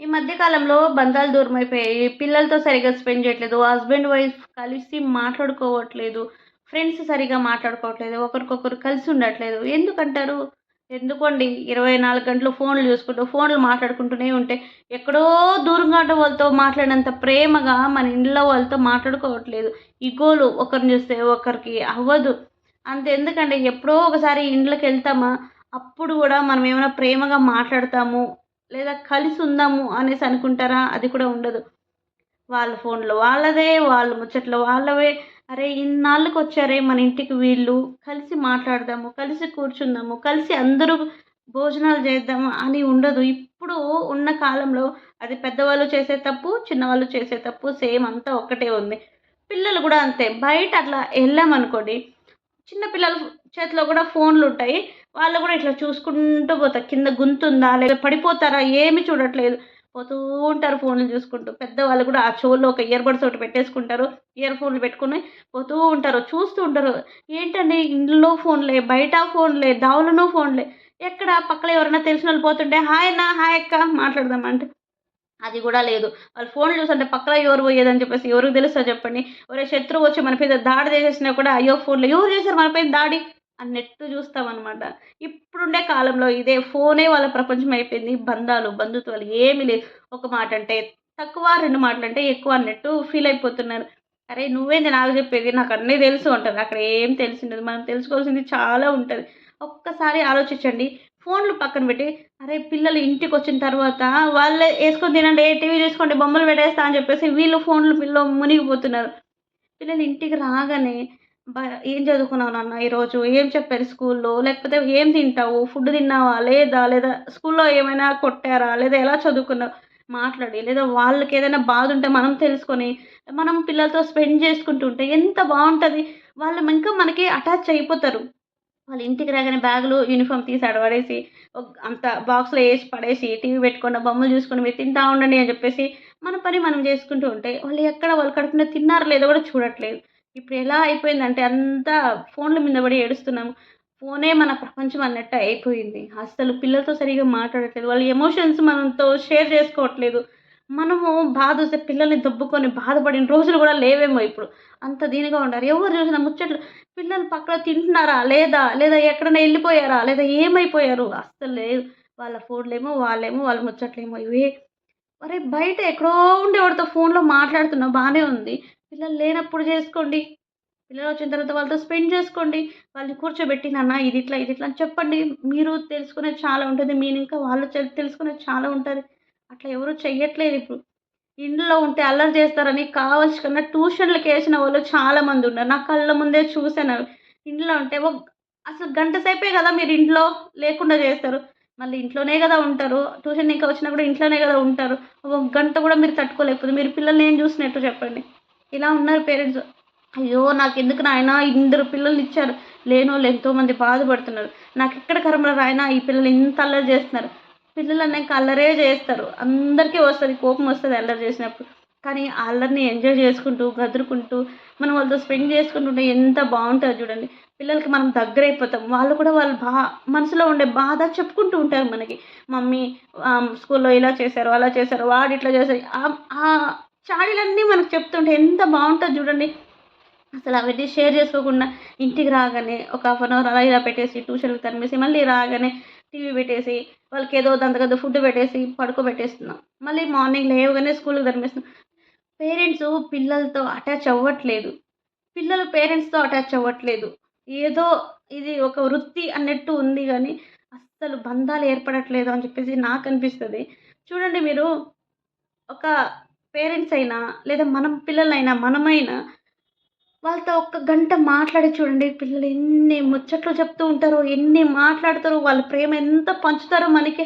ఈ మధ్య కాలంలో బంధాలు దూరం అయిపోయాయి పిల్లలతో సరిగ్గా స్పెండ్ చేయట్లేదు. హస్బెండ్ వైఫ్ కలిసి మాట్లాడుకోవట్లేదు. ఫ్రెండ్స్ సరిగా మాట్లాడుకోవట్లేదు. ఒకరికొకరు కలిసి ఉండట్లేదు. ఎందుకంటారు? ఎందుకండి? ఇరవై నాలుగు గంటలు ఫోన్లు చూసుకుంటూ ఫోన్లు మాట్లాడుకుంటూనే ఉంటే ఎక్కడో దూరంగా ఉన్న వాళ్ళతో మాట్లాడినంత ప్రేమగా మన ఇంట్లో వాళ్ళతో మాట్లాడుకోవట్లేదు. ఈగోలు ఒకరిని చూస్తే ఒకరికి అవ్వదు. అంత ఎందుకంటే ఎప్పుడో ఒకసారి ఇండ్లకు వెళ్తామా అప్పుడు కూడా మనం ఏమైనా ప్రేమగా మాట్లాడతాము. లేదా కలిసి ఉందాము అనేసి అనుకుంటారా? అది కూడా ఉండదు. వాళ్ళ ఫోన్లో వాళ్ళదే వాళ్ళ ముచ్చట్లో వాళ్ళవే. అరే ఇన్నాళ్ళకి వచ్చారే మన ఇంటికి వీళ్ళు. కలిసి మాట్లాడదాము కలిసి కూర్చుందాము కలిసి అందరూ భోజనాలు చేద్దాము అని ఉండదు. ఇప్పుడు ఉన్న కాలంలో అది పెద్దవాళ్ళు చేసే తప్పు చిన్నవాళ్ళు చేసే తప్పు సేమ్ అంతా ఒక్కటే ఉంది. పిల్లలు కూడా అంతే. బయట అట్లా వెళ్ళామనుకోండి చిన్నపిల్లలు చేతిలో కూడా ఫోన్లు ఉంటాయి వాళ్ళు కూడా ఇట్లా చూసుకుంటూ పోతారు. కింద గుంతుందా లేదా పడిపోతారా ఏమి చూడట్లేదు. పోతూ ఉంటారు ఫోన్లు చూసుకుంటూ. పెద్దవాళ్ళు కూడా ఆ చెవుల్లో ఒక ఇయర్ బడ్స్ ఒకటి పెట్టేసుకుంటారు. ఇయర్ ఫోన్లు పెట్టుకుని పోతూ ఉంటారు. చూస్తూ ఉంటారు. ఏంటండి ఇంట్లో ఫోన్లే బయట ఫోన్లే దావులను ఫోన్లే. ఎక్కడ పక్కన ఎవరైనా తెలిసిన వాళ్ళు పోతుంటే హాయ్ అన్న హాయ్ అక్క మాట్లాడదామంటే అది కూడా లేదు. వాళ్ళు ఫోన్లు చూస్తుంటే పక్కన ఎవరు పోయేదని చెప్పేసి ఎవరికి తెలుస్తా చెప్పండి. ఒరే శత్రువు వచ్చి మన పైన దాడి చేసేసినా కూడా అయ్యో ఫోన్లో ఎవరు చేశారు మన పైన దాడి? అన్నట్టు చూస్తామన్నమాట. ఇప్పుడుండే కాలంలో ఇదే ఫోనే వాళ్ళ ప్రపంచం అయిపోయింది బంధాలు బంధుత్వాలు ఏమీ లేదు ఒక మాట అంటే తక్కువ రెండు మాటలు అంటే ఎక్కువ అన్నట్టు ఫీల్ అయిపోతున్నారు. అరే నువ్వేంది నాకు చెప్పేది? నాకు అన్నీ తెలుసు అంటారు. అక్కడ ఏం తెలిసిండదు. మనం తెలుసుకోవాల్సింది చాలా ఉంటుంది. ఒక్కసారి ఆలోచించండి. ఫోన్లు పక్కన పెట్టి అరే పిల్లలు ఇంటికి వచ్చిన తర్వాత వాళ్ళే వేసుకొని తినండి. టీవీ చూసుకోండి బొమ్మలు పెట్టేస్తా అని చెప్పేసి వీళ్ళు ఫోన్లు పిల్లలు మునిగిపోతున్నారు. పిల్లలు ఇంటికి రాగానే ఏం చదువుకున్నావు నాన్న ఈరోజు? ఏం చెప్పారు స్కూల్లో? లేకపోతే ఏం తింటావు? ఫుడ్ తిన్నావా? లేదా? లేదా స్కూల్లో ఏమైనా కొట్టారా? లేదా ఎలా చదువుకున్నావు? మాట్లాడి. లేదా వాళ్ళకి ఏదైనా బాధ ఉంటే మనం తెలుసుకొని మనం పిల్లలతో స్పెండ్ చేసుకుంటుంటే ఎంత బాగుంటుంది. వాళ్ళు ఇంకా మనకి అటాచ్ అయిపోతారు. వాళ్ళ ఇంటికి రాగానే బ్యాగులు యూనిఫామ్ తీసి అడవడేసి అంత బాక్స్లో వేసి పడేసి టీవీ పెట్టుకున్న బొమ్మలు చూసుకొని మీరు తింటా ఉండండి అని చెప్పేసి మన పని మనం చేసుకుంటూ ఉంటే వాళ్ళు ఎక్కడ వాళ్ళు కడుపున తిన్నారో లేదో కూడా చూడట్లేదు. ఇప్పుడు ఎలా అయిపోయిందంటే అంతా ఫోన్ల మీద పడి ఏడుస్తున్నాము. ఫోనే మన ప్రపంచం అన్నట్టు అయిపోయింది. అసలు పిల్లలతో సరిగా మాట్లాడట్లేదు. వాళ్ళ ఎమోషన్స్ మనతో షేర్ చేసుకోవట్లేదు. మనము బాధ వస్తే పిల్లల్ని దొబ్బుకొని బాధపడిన రోజులు కూడా లేవేమో ఇప్పుడు. అంత దీనిగా ఉండారు. ఎవరు చూసినా ముచ్చట్లు పిల్లలు పక్కన తింటున్నారా? లేదా? లేదా ఎక్కడైనా వెళ్ళిపోయారా? లేదా ఏమైపోయారు? అస్సలు లేదు. వాళ్ళ ఫోన్లేమో వాళ్ళేమో వాళ్ళ ముచ్చట్లేమో ఇవే. అరే బయట ఎక్కడో ఉండేవాడితో ఫోన్లో మాట్లాడుతున్నా బాగానే ఉంది. పిల్లలు లేనప్పుడు చేసుకోండి. పిల్లలు వచ్చిన తర్వాత వాళ్ళతో స్పెండ్ చేసుకోండి. వాళ్ళని కూర్చోబెట్టి నాన్న ఇది ఇట్లా ఇది ఇట్లా అని చెప్పండి. మీరు తెలుసుకునేది చాలా ఉంటుంది. మీరు ఇంకా వాళ్ళు తెలుసుకునేది చాలా ఉంటుంది. అట్లా ఎవరు చెయ్యట్లేదు ఇప్పుడు. ఇంట్లో ఉంటే అల్లరి చేస్తారని కావాల్సి కన్నా ట్యూషన్లకు వేసిన వాళ్ళు చాలామంది ఉన్నారు. నా కళ్ళ ముందే చూసాను ఇంట్లో ఉంటే అసలు గంట సేపే కదా మీరు ఇంట్లో లేకుండా చేస్తారు. మళ్ళీ ఇంట్లోనే కదా ఉంటారు. ట్యూషన్ ఇంకా వచ్చినా కూడా ఇంట్లోనే కదా ఉంటారు. ఒక గంట కూడా మీరు తట్టుకోలేకపోతే మీరు పిల్లల్ని ఏం చూసినట్టు చెప్పండి. ఇలా ఉన్నారు పేరెంట్స్. అయ్యో నాకు ఎందుకు నాయన? ఇద్దరు పిల్లల్ని ఇచ్చారు. లేని వాళ్ళు ఎంతోమంది బాధపడుతున్నారు. నాకు ఎక్కడ కర్మలో రాయనా? ఈ పిల్లలు ఇంత అల్లరి చేస్తున్నారు. పిల్లలు అన్నాక అల్లరే చేస్తారు. అందరికీ వస్తుంది కోపం వస్తుంది అల్లరి చేసినప్పుడు. కానీ అల్లరిని ఎంజాయ్ చేసుకుంటూ గదురుకుంటూ మనం వాళ్ళతో స్పెండ్ చేసుకుంటుంటే ఎంత బాగుంటుందో చూడండి. పిల్లలకి మనం దగ్గర అయిపోతాం వాళ్ళు కూడా వాళ్ళు బా మనసులో ఉండే బాధ చెప్పుకుంటూ ఉంటారు మనకి. మమ్మీ స్కూల్లో ఇలా చేశారు అలా చేశారు వాడు ఇట్లా చేశారు. చాడీలన్నీ మనకు చెప్తుంటే ఎంత బాగుంటుంది చూడండి. అసలు అవన్నీ షేర్ చేసుకోకుండా ఇంటికి రాగానే ఒక హాఫ్ అన్ అవర్ అలా ఇలా పెట్టేసి ట్యూషన్కి తరిమేసి మళ్ళీ రాగానే టీవీ పెట్టేసి వాళ్ళకి ఏదో దంతగద్ద ఫుడ్ పెట్టేసి పడుకోబెట్టేస్తున్నాం. మళ్ళీ మార్నింగ్ లేవగానే స్కూల్కి తరిమేస్తున్నాం. పేరెంట్స్ పిల్లలతో అటాచ్ అవ్వట్లేదు. పిల్లలు పేరెంట్స్తో అటాచ్ అవ్వట్లేదు. ఏదో ఇది ఒక వృత్తి అన్నట్టు ఉంది కానీ అస్సలు బంధాలు ఏర్పడట్లేదు అని చెప్పేసి నాకు అనిపిస్తుంది. చూడండి మీరు ఒక పేరెంట్స్ అయినా లేదా మనం పిల్లలైనా మనమైనా వాళ్ళతో ఒక్క గంట మాట్లాడి చూడండి. పిల్లలు ఎన్ని ముచ్చట్లు చెప్తూ ఉంటారో ఎన్ని మాట్లాడతారో వాళ్ళ ప్రేమ ఎంత పంచుతారో మనకి.